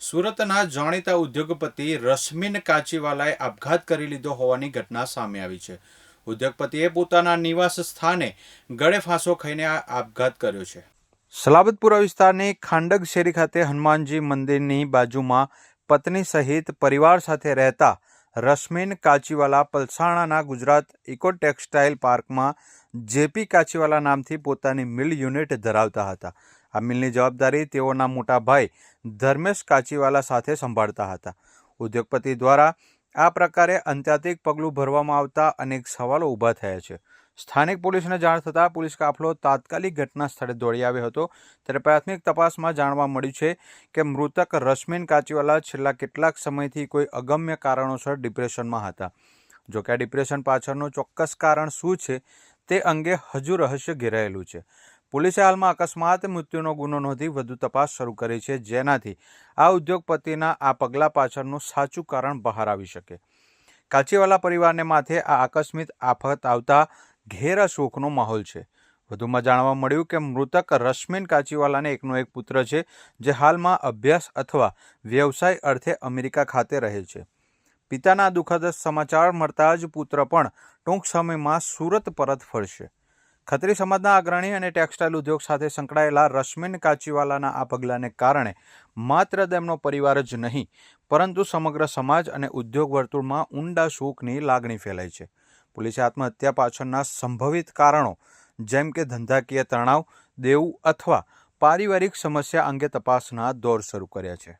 સુરતના જાણીતા ઉદ્યોગપતિ રશ્મિન કાચીવાલાએ આપઘાત કરી લીધો હોવાની ઘટના સામે આવી છે. ઉદ્યોગપતિએ પોતાના નિવાસ સ્થાને ગળે ફાંસો ખાઈને આ આપઘાત કર્યો છે. સલાબતપુરા વિસ્તારની ખાંડગ શેરી ખાતે હનુમાનજી મંદિરની બાજુમાં પત્ની સહિત પરિવાર સાથે રહેતા રશ્મિન કાચીવાલા પલસાણાના ગુજરાત ઇકો ટેક્સટાઇલ પાર્કમાં જેપી કાચીવાલા નામથી પોતાની મિલ યુનિટ ધરાવતા હતા. આ મિલની જવાબદારી તેઓના મોટા ભાઈ ધર્મેશ કાચીવાલા સાથે સંભાળતા હતા. ઉદ્યોગપતિ દ્વારા આ પ્રકારે અંત્યાતિક પગલું ભરવામાં આવતા અનેક સવાલો ઊભા થયા છે. સ્થાનિક પોલીસને જાણ થતાં પોલીસ કાફલો તાત્કાલિક ઘટના સ્થળે દોડી આવ્યો હતો. ત્યારે પ્રાથમિક તપાસમાં જાણવા મળ્યું છે કે મૃતક રશ્મિન કાચીવાલા છેલ્લા કેટલાક સમયથી કોઈ અગમ્ય કારણોસર ડિપ્રેશનમાં હતા. જોકે આ ડિપ્રેશન પાછળનું ચોક્કસ કારણ શું છે તે અંગે હજુ રહસ્ય ઘેરાયેલું છે. પોલીસે હાલમાં અકસ્માત મૃત્યુનો ગુનો નોંધી વધુ તપાસ શરૂ કરી છે. જેનાથી આ ઉદ્યોગપતિના આ પગલાં પાછળનું સાચું કારણ બહાર આવી શકે. કાચીવાલા પરિવારને માથે આ આકસ્મિક આફત આવતા ઘેરા શોકનો માહોલ છે. વધુમાં જાણવા મળ્યું કે મૃતક રશ્મિન કાચીવાલાને એકનો એક પુત્ર છે, જે હાલમાં અભ્યાસ અથવા વ્યવસાય અર્થે અમેરિકા ખાતે રહે છે. પિતાના દુઃખદ સમાચાર મળતા જ પુત્ર પણ ટૂંક સમયમાં સુરત પરત ફરશે. ખત્રી સમાજના અગ્રણી અને ટેક્સટાઇલ ઉદ્યોગ સાથે સંકળાયેલા રશ્મિન કાચીવાલાના આ પગલાંને કારણે માત્ર તેમનો પરિવાર જ નહીં, પરંતુ સમગ્ર સમાજ અને ઉદ્યોગ વર્તુળમાં ઊંડા શોકની લાગણી ફેલાઈ છે. પોલીસે આત્મહત્યા પાછળના સંભવિત કારણો, જેમ કે ધંધાકીય તણાવ, દેવું અથવા પારિવારિક સમસ્યા અંગે તપાસના દોર શરૂ કર્યા છે.